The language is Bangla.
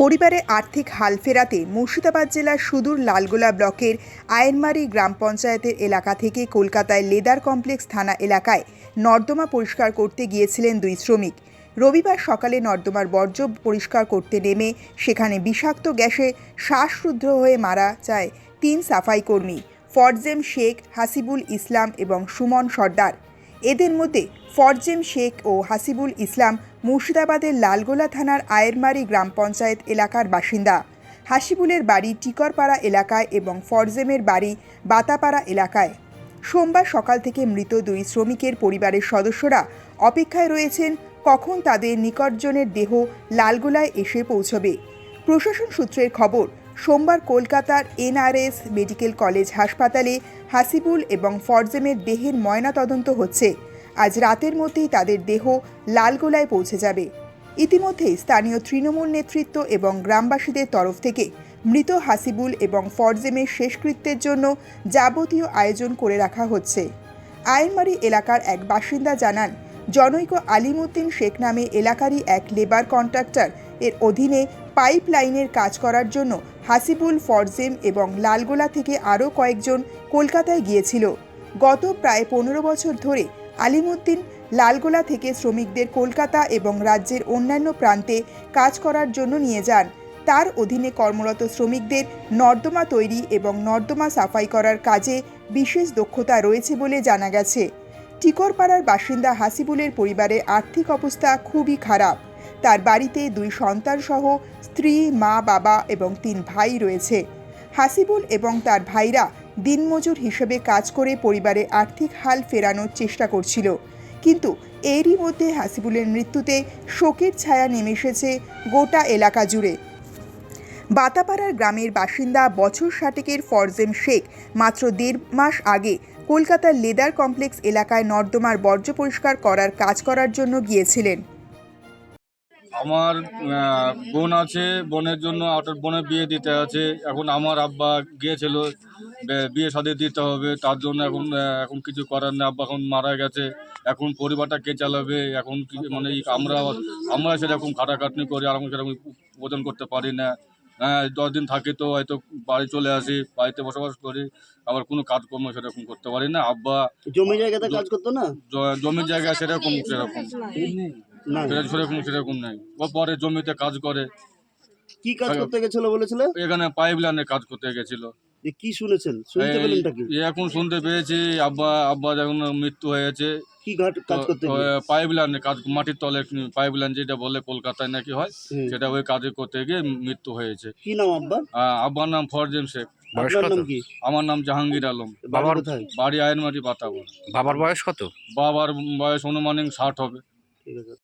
পরিবারে আর্থিক হাল ফেরাতে মুর্শিদাবাদ জেলার সুদূর লালগোলা ব্লকের আয়েনমারি গ্রাম পঞ্চায়েতের এলাকা থেকে কলকাতায় লেদার কমপ্লেক্স থানা এলাকায় নর্দমা পরিষ্কার করতে গিয়েছিলেন দুই শ্রমিক। রবিবার সকালে নর্দমার বর্জ্য পরিষ্কার করতে নেমে সেখানে বিষাক্ত গ্যাসে শ্বাসরুদ্ধ হয়ে মারা যায় তিন সাফাই কর্মী, ফরজেম শেখ, হাসিবুল ইসলাম এবং সুমন সর্দার। এদের মধ্যে ফরজেম শেখ ও হাসিবুল ইসলাম মুর্শিদাবাদের লালগোলা থানার আয়েরমারি গ্রাম পঞ্চায়েত এলাকার বাসিন্দা। হাসিবুলের বাড়ি টিকরপাড়া এলাকায় এবং ফরজেমের বাড়ি বাতাপাড়া এলাকায়। সোমবার সকাল থেকে মৃত দুই শ্রমিকের পরিবারের সদস্যরা অপেক্ষায় রয়েছেন কখন তাদের নিকটজনের দেহ লালগোলায় এসে পৌঁছবে। প্রশাসন সূত্রের খবর, সোমবার কলকাতার এনআরএস মেডিকেল কলেজ হাসপাতালে হাসিবুল এবং ফরজেমের দেহের ময়নাতদন্ত হচ্ছে। আজ রাতের মধ্যেই তাদের দেহ লালগোলায় পৌঁছে যাবে। ইতিমধ্যেই স্থানীয় তৃণমূল নেতৃত্ব এবং গ্রামবাসীদের তরফ থেকে মৃত হাসিবুল এবং ফরজেমের শেষকৃত্যের জন্য যাবতীয় আয়োজন করে রাখা হচ্ছে। আইনমারি এলাকার এক বাসিন্দা জানান, জনৈক আলিমুদ্দিন শেখ নামে এলাকারই এক লেবার কন্ট্রাক্টর এর অধীনে পাইপ লাইনের কাজ করার জন্য হাসিবুল, ফরজেম এবং লালগোলা থেকে আরও কয়েকজন কলকাতায় গিয়েছিল। গত প্রায় পনেরো বছর ধরে আলিমুদ্দিন লালগোলা থেকে শ্রমিকদের কলকাতা এবং রাজ্যের অন্যান্য প্রান্তে কাজ করার জন্য নিয়ে যান। তার অধীনে কর্মরত শ্রমিকদের নর্দমা তৈরি এবং নর্দমা সাফাই করার কাজে বিশেষ দক্ষতা রয়েছে বলে জানা গেছে। টিকরপাড়ার বাসিন্দা হাসিবুলের পরিবারের আর্থিক অবস্থা খুবই খারাপ। তার বাড়িতে দুই সন্তান সহ স্ত্রী, মা, বাবা এবং তিন ভাই রয়েছে। হাসিবুল এবং তার ভাইরা দিনমজুর হিসেবে কাজ করে পরিবারে আর্থিক হাল ফেরানোর চেষ্টা করছিল। কিন্তু এরই মধ্যে হাসিবুলের মৃত্যুতে শোকের ছায়া নেমে এসেছে গোটা এলাকা জুড়ে। বাতাপাড়ার গ্রামের বাসিন্দা বছর ষাটেকের ফরজেম শেখ মাত্র দেড় মাস আগে কলকাতার লেদার কমপ্লেক্স এলাকায় নর্দমার বর্জ্য পরিষ্কার করার কাজ করার জন্য গিয়েছিলেন। আমার বোন আছে বোনের জন্য আটার বোনের বিয়ে দিতে আছে। এখন আমার আব্বা গিয়েছিল বিয়ে শাদি দিতে হবে। তার জন্য এখন এখন কিছু করার নেই। আব্বা এখন মারা গেছে। এখন পরিবারটা কে চালাবে? এখন কি মানে আমরা আমরা সেরকম খাটাখাটনি করি আর আমি সেরকম ওজন করতে পারি না। হ্যাঁ দশ দিন থাকি তো হয়তো বাড়ি চলে আসি বাড়িতে বসবাস করি। আবার কোনো কাজকর্ম সেরকম করতে পারি না। আব্বা জমি জায়গাতে কাজ করতো না? জমির জায়গা সেরকম সেরকম। না সেরকম সেরকম সেরকম নেই। ও পরে জমিতে কাজ করে। কি কাজ করতে গেছিল বলেছিল? এখানে পাইপ লাইনে কাজ করতে গেছিল। যে কি শুনেছেন? শুনতে পেলেনটা কি? এই এখন শুনতে পেয়েছি আব্বা আব্বা যখন মৃত্যু হয়েছে কি ঘাট কাজ করতে গিয়ে? পাইপ লাইনে কাজ মাটির তলে পাইপ লাইন যেটা বলে কলকাতায় নাকি হয় হুম। সেটা ওই কাজে করতে গিয়ে মৃত্যু হয়েছে। কি নাম আব্বা আহ, আব্বার নাম ফরজেম শেখ। বয়স আপনার কত? নাম কি? আমার নাম জাহাঙ্গীর আলম। বাবার বাবার- কোথায়? বাড়ি আয়নমাটি পাতাবর বাবার বয়স কত? বাবার বয়স অনুমানিক ষাট হবে। ঠিক আছে।